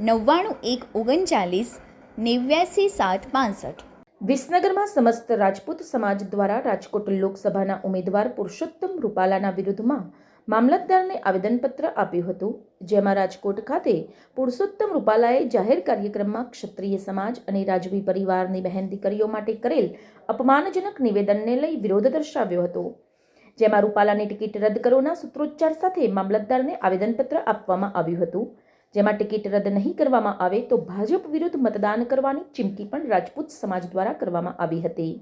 નવ્વાણું એક ઓગણચાલીસ નેવ્યાસી સાત પાંસઠ. વિસનગરમાં સમસ્ત રાજપૂત સમાજ દ્વારા રાજકોટ લોકસભાના ઉમેદવાર પુરુષોત્તમ રૂપાલાના વિરુદ્ધમાં મામલતદારને આવેદનપત્ર આપ્યું હતું. જેમાં રાજકોટ ખાતે પુરુષોત્તમ રૂપાલાએ જાહેર કાર્યક્રમમાં ક્ષત્રિય સમાજ અને રાજવી પરિવારની બહેન દીકરીઓ માટે કરેલ અપમાનજનક નિવેદનને લઈ વિરોધ દર્શાવ્યો હતો. જેમાં રૂપાલાની ટિકિટ રદ કરોના સૂત્રોચ્ચાર સાથે મામલતદારને આવેદનપત્ર આપવામાં આવ્યું હતું. જેમાં ટિકિટ રદ નહીં કરવામાં આવે તો ભાજપ વિરુદ્ધ મતદાન કરવાની ચીમકી પણ રાજપૂત સમાજ દ્વારા કરવામાં આવી હતી.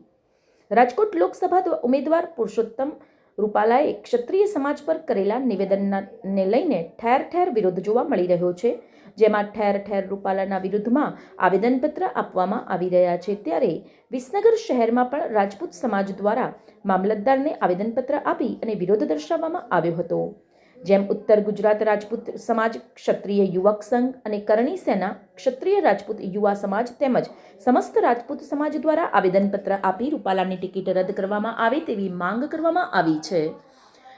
રાજકોટ લોકસભા દ્વ- ઉમેદવાર પુરુષોત્તમ રૂપાલાએ ક્ષત્રિય સમાજ પર કરેલા નિવેદનને લઈને ઠેર ઠેર વિરોધ જોવા મળી રહ્યો છે, જેમાં ઠેર ઠેર રૂપાલાના વિરુદ્ધમાં આવેદનપત્ર આપવામાં આવી રહ્યા છે. ત્યારે વિસનગર શહેરમાં પણ રાજપૂત સમાજ દ્વારા મામલતદારને આવેદનપત્ર આપી અને વિરોધ દર્શાવવામાં આવ્યો હતો. જેમ ઉત્તર ગુજરાત રાજપૂત સમાજ, ક્ષત્રિય યુવક સંઘ અને કરણી સેના, ક્ષત્રિય રાજપૂત યુવા સમાજ તેમજ સમસ્ત રાજપૂત સમાજ દ્વારા આવેદનપત્ર આપી રૂપાલાની ટિકિટ રદ કરવામાં આવે તેવી માંગ કરવામાં આવી છે.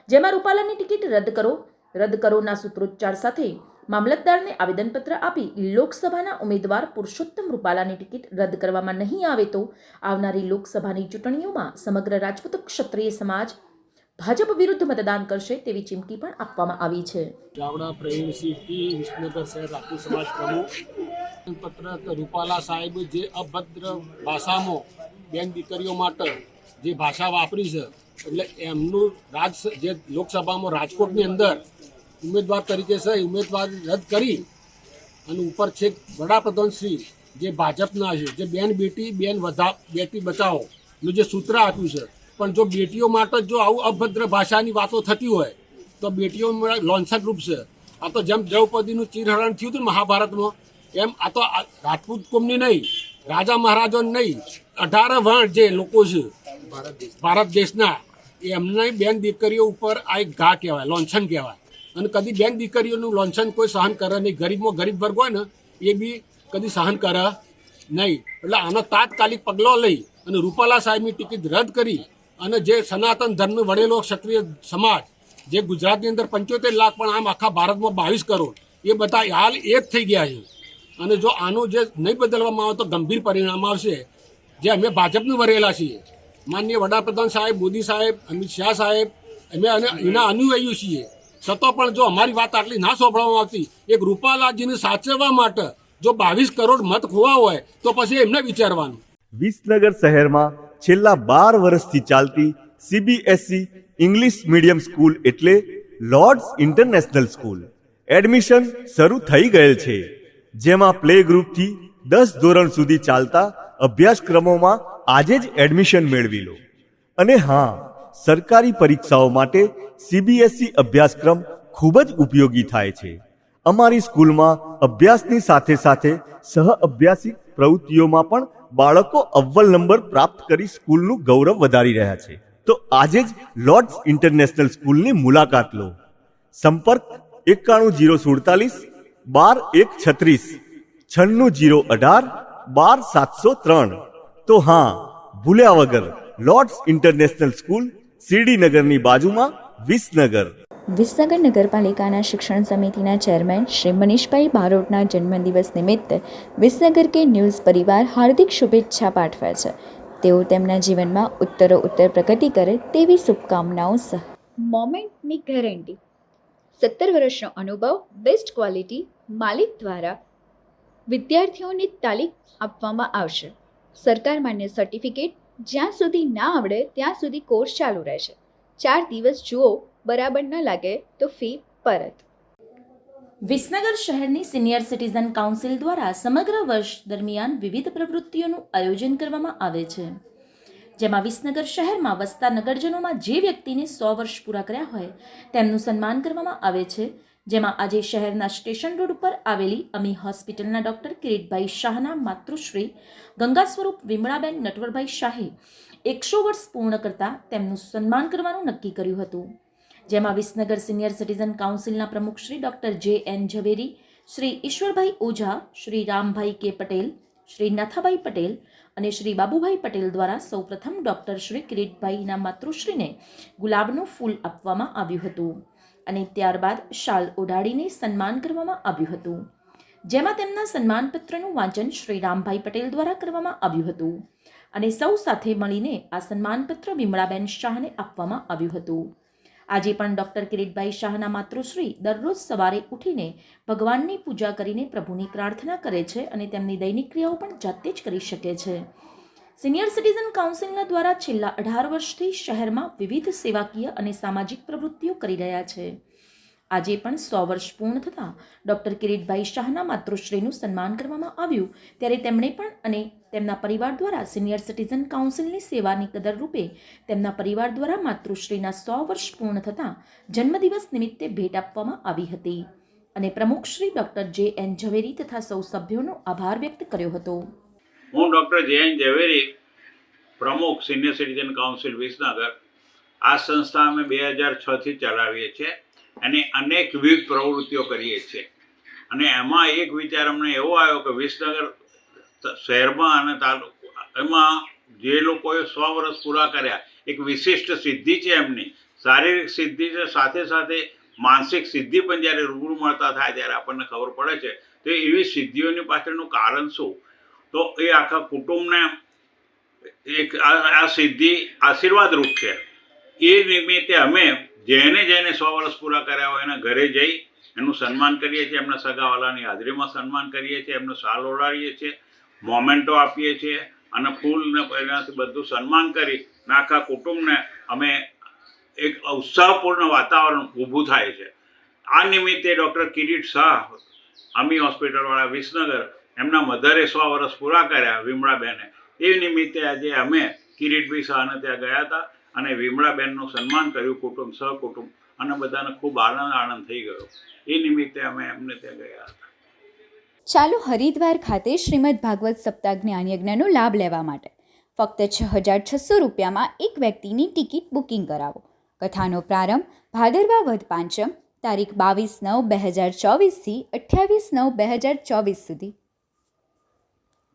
જેમાં રૂપાલાની ટિકિટ રદ કરો, રદ કરોના સૂત્રોચ્ચાર સાથે મામલતદારને આવેદનપત્ર આપી લોકસભાના ઉમેદવાર પુરુષોત્તમ રૂપાલાની ટિકિટ રદ કરવામાં નહીં આવે તો આવનારી લોકસભાની ચૂંટણીઓમાં સમગ્ર રાજપૂત ક્ષત્રિય સમાજ ભાજપ વિરુદ્ધ મતદાન કરશે તેવી ચીમકી પણ આપવામાં આવી છે. ચાવડા પ્રવીણસિંહ ટી વિસનગર શહેર રાજપૂત સમાજ પ્રમુખ. પત્ર રૂપાલા સાહેબ જે અભદ્ર ભાષામાં બેન દીકરીઓ માટે જે ભાષા વાપરી છે, એટલે એમનું રાજ જે લોકસભામાં રાજકોટની અંદર ઉમેદવાર તરીકે છે ઉમેદવાર રદ કરી અને ઉપર છે વડાપ્રધાન શ્રી જે ભાજપના છે, જે બેન બેટી, બેન વધા, બેટી બચાવો, નું જે સૂત્ર આપ્યું છે પણ જો બેટીઓ માટે જો આવું અભદ્ર ભાષાની વાતો થતી હોય, તો બેટીઓ લોન્સન રૂપ છે. આ તો જેમ દ્રૌપદીનું ચીરહરણ થયું હતું મહાભારતમાં, એમ આ તો રાજપૂત કોમની નહીં, રાજા મહારાજો નહીં, અઢાર વર્ણ જે લોકો છે, ભારત દેશના, એમને બેન દીકરીઓ ઉપર આ એક ઘા કહેવાય લોન્છન કહેવાય. અને કદી બેન દીકરીઓનું લોન્છન કોઈ સહન કરે નહીં. ગરીબમાં ગરીબ વર્ગ હોય ને, એ બી કદી સહન કરે નહીં. એટલે આનો તાત્કાલિક પગલો લઈ અને રૂપાલા સાહેબની ટિકિટ રદ કરી અને જે સનાતન ધર્મ વડેલો ક્ષત્રિય સમાજ, જે ગુજરાતની અંદર પંચોતેર લાખ પણ આમ આખા ભારતમાં બાવીસ કરોડ, એ બધા હાલ એક થઈ ગયા છે. અને જો આનું જે નહીં બદલવામાં આવે તો ગંભીર પરિણામ આવશે. જે અમે ભાજપનું વરેલા છીએ. માનનીય વડાપ્રધાન સાહેબ, મોદી સાહેબ, અમિત શાહ સાહેબ, અમે એના અનુયાયીઓ છીએ. છતાં પણ જો અમારી વાત આટલી ના સોંપવામાં આવતી, એક રૂપાલાજીને સાચવવા માટે જો બાવીસ કરોડ મત ખોવા હોય, તો પછી એમને વિચારવાનું. વિસનગર શહેરમાં છેલ્લા બાર વર્ષથી ચાલતી સીબીએસઈ ઇંગ્લિશ મીડિયમ સ્કૂલ એટલે લોર્ડ્સ ઇન્ટરનેશનલ સ્કૂલ એડમિશન શરૂ થઈ ગયેલ છે. જેમાં પ્લે ગ્રુપથી દસ ધોરણ સુધી ચાલતા અભ્યાસક્રમોમાં આજે જ એડમિશન મેળવી લો. અને હા, સરકારી પરીક્ષાઓ માટે સીબીએસઈ અભ્યાસક્રમ ખૂબ જ ઉપયોગી થાય છે. અમારી સ્કૂલમાં અભ્યાસની સાથે સાથે સહ અભ્યાસિક પ્રવૃત્તિઓમાં પણ બાળકો અવ્વલ નંબર પ્રાપ્ત કરી સ્કૂલનું ગૌરવ વધારી રહ્યા છે. તો આજે જ લોર્ડ્સ ઇન્ટરનેશનલ સ્કૂલની મુલાકાત લો. સંપર્ક એકાણું જીરો સુડતાલીસ, બાર એક છત્રીસ, છન્નું જીરો અઢાર, બાર સાતસો ત્રણ. તો હા, ભૂલ્યા વગર લોર્ડ્સ ઇન્ટરનેશનલ સ્કૂલ શિરડીનગરની બાજુમાં વિસનગર. વિસનગર નગરપાલિકાના શિક્ષણ સમિતિના ચેરમેન શ્રી મનીષભાઈ બારોટના જન્મદિવસ નિમિત્તે વિસનગર કે ન્યૂઝ પરિવાર હાર્દિક શુભેચ્છા પાઠવે છે. તેઓ તેમના જીવનમાં ઉત્તરો ઉત્તર પ્રગતિ કરે તેવી શુભકામનાઓ સહ મોમેન્ટની ગેરંટી. સત્તર વર્ષનો અનુભવ, બેસ્ટ ક્વોલિટી, માલિક દ્વારા વિદ્યાર્થીઓને તાલીમ આપવામાં આવશે. સરકાર માન્ય સર્ટિફિકેટ જ્યાં સુધી ના આવડે ત્યાં સુધી કોર્સ ચાલુ રહેશે. ચાર દિવસ જુઓ બરાબર ન લાગે તો ફી પરત. વિસનગર શહેરની સિનિયર સિટીઝન કાઉન્સિલ દ્વારા સમગ્ર વર્ષ દરમિયાન વિવિધ પ્રવૃત્તિઓનું આયોજન કરવામાં આવે છે. જેમાં વિસનગર શહેરમાં વસતા નગરજનોમાં જે વ્યક્તિને સો વર્ષ પૂરા કર્યા હોય, તેમનું સન્માન કરવામાં આવે છે. જેમાં આજે શહેરના સ્ટેશન રોડ ઉપર આવેલી અમી હોસ્પિટલના ડૉક્ટર કિરીટભાઈ શાહના માતૃશ્રી, ગંગા સ્વરૂપ વિમળાબેન નટવરભાઈ શાહે એકસો વર્ષ પૂર્ણ કરતાં તેમનું સન્માન કરવાનું નક્કી કર્યું હતું. જેમાં વિસનગર સિનિયર સિટીઝન કાઉન્સિલના પ્રમુખ Shri doctor J N Zaveri, Shri Ishwarbhai Oza, Shri Rambhai K Patel, Shri Nathabhai Patel અને શ્રી બાબુભાઈ પટેલ દ્વારા સૌપ્રથમ ડૉક્ટર શ્રી કિરીટભાઈના માતૃશ્રીને ગુલાબનું ફૂલ આપવામાં આવ્યું હતું અને ત્યારબાદ શાલ ઓઢાડીને સન્માન કરવામાં આવ્યું હતું. જેમાં તેમના સન્માનપત્રનું વાંચન શ્રી રામભાઈ પટેલ દ્વારા કરવામાં આવ્યું હતું અને સૌ સાથે મળીને આ સન્માનપત્ર વિમળાબેન શાહને આપવામાં આવ્યું હતું. આજે પણ ડૉક્ટર કિરીટભાઈ શાહના માતૃશ્રી દરરોજ સવારે ઉઠીને ભગવાનની પૂજા કરીને પ્રભુની પ્રાર્થના કરે છે અને તેમની દૈનિક ક્રિયાઓ પણ જાતે જ કરી શકે છે. સિનિયર સિટીઝન કાઉન્સિલના દ્વારા છેલ્લા અઢાર વર્ષથી શહેરમાં વિવિધ સેવાકીય અને સામાજિક પ્રવૃત્તિઓ કરી રહ્યા છે. આજે પણ સો વર્ષ પૂર્ણ થતાં ડૉક્ટર કિરીટભાઈ શાહના માતૃશ્રીનું સન્માન કરવામાં આવ્યું, ત્યારે તેમણે પણ અને તેમના પરિવાર દ્વારા સિનિયર સિટીઝન કાઉન્સિલની સેવાની કદર રૂપે તેમના પરિવાર દ્વારા માતૃશ્રીના સો વર્ષ પૂર્ણ થતાં જન્મદિવસ નિમિત્તે ભેટ આપવામાં આવી હતી. અને પ્રમુખ Shri doctor J N Zaveri તથા સૌ સભ્યોનો આભાર વ્યક્ત કર્યો હતો. હું ડૉક્ટર જે એન ઝવેરી, પ્રમુખ સિનિયર સિટીઝન કાઉન્સિલ વિસનગર. આ સંસ્થા અમે બે હજાર છથી ચલાવીએ છીએ અને અનેક વિવિધ પ્રવૃત્તિઓ કરીએ છીએ. અને એમાં એક વિચાર અમને એવો આવ્યો કે વિસનગર શહેરમાં અને તાલુકો, એમાં જે લોકોએ સો વર્ષ પૂરા કર્યા, એક વિશિષ્ટ સિદ્ધિ છે એમની. શારીરિક સિદ્ધિ છે, સાથે સાથે માનસિક સિદ્ધિ પણ જ્યારે રૂબરૂ મળતા થાય ત્યારે આપણને ખબર પડે છે. તો એવી સિદ્ધિઓની પાછળનું કારણ શું? તો એ આખા કુટુંબને એક આ સિદ્ધિ આશીર્વાદરૂપ છે. એ નિમિત્તે અમે જેને જેને સો વર્ષ પૂરા કર્યા હોય એના ઘરે જઈ એનું સન્માન કરીએ છીએ, એમના સગાવાલાની હાજરીમાં સન્માન કરીએ છીએ, એમનો સાલ ઓળાડીએ છીએ. મોમેન્ટો આપીએ છીએ અને ફૂલને એનાથી બધું સન્માન કરી આખા કુટુંબને અમે એક ઉત્સાહપૂર્ણ વાતાવરણ ઊભું થાય છે. આ નિમિત્તે ડૉક્ટર કિરીટ શાહ, અમી હોસ્પિટલવાળા વિસનગર, એમના મધરે સો વર્ષ પૂરા કર્યા વિમળાબેને. એ નિમિત્તે આજે અમે કિરીટભાઈ શાહને ત્યાં ગયા હતા અને વિમળાબેનનું સન્માન કર્યું, કુટુંબ, સહકુટુંબ, અને બધાને ખૂબ આનંદ આનંદ થઈ ગયો. એ નિમિત્તે અમે એમને ત્યાં ગયા હતા. ચાલો હરિદ્વાર ખાતે શ્રીમદ ભાગવત સપ્તાહ જ્ઞાનયજ્ઞનો લાભ લેવા માટે ફક્ત છ હજાર છસો રૂપિયામાં એક વ્યક્તિની ટિકિટ બુકિંગ કરાવો. કથાનો પ્રારંભ ભાદરવા વધ પાંચમ તારીખ બાવીસ નવ બે હજાર ચોવીસથી અઠ્યાવીસ નવ બે હજાર ચોવીસ સુધી.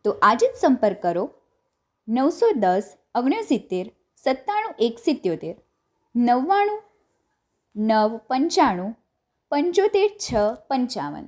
તો આજે જ સંપર્ક કરો નવસો દસ ઓગણસિત્તેર સત્તાણું એક સિત્યોતેર નવ્વાણું નવ પંચાણું પંચોતેર છ પંચાવન.